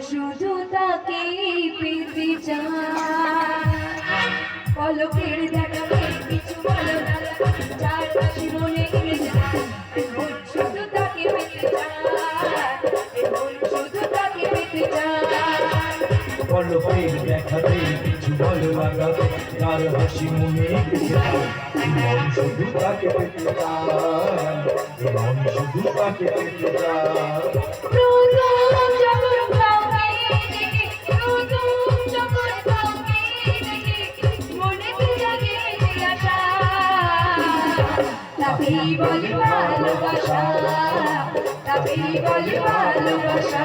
শুধু তাকে পেতে চায় পলকের দেখাবে কিছু বলো না চার পাশে মনে যায়। শুধু তাকে পেতে চায় শুধু তাকে পেতে চায় পলকের কিছু তাকেই বলে ভালোবাসা তাকেই বলে ভালোবাসা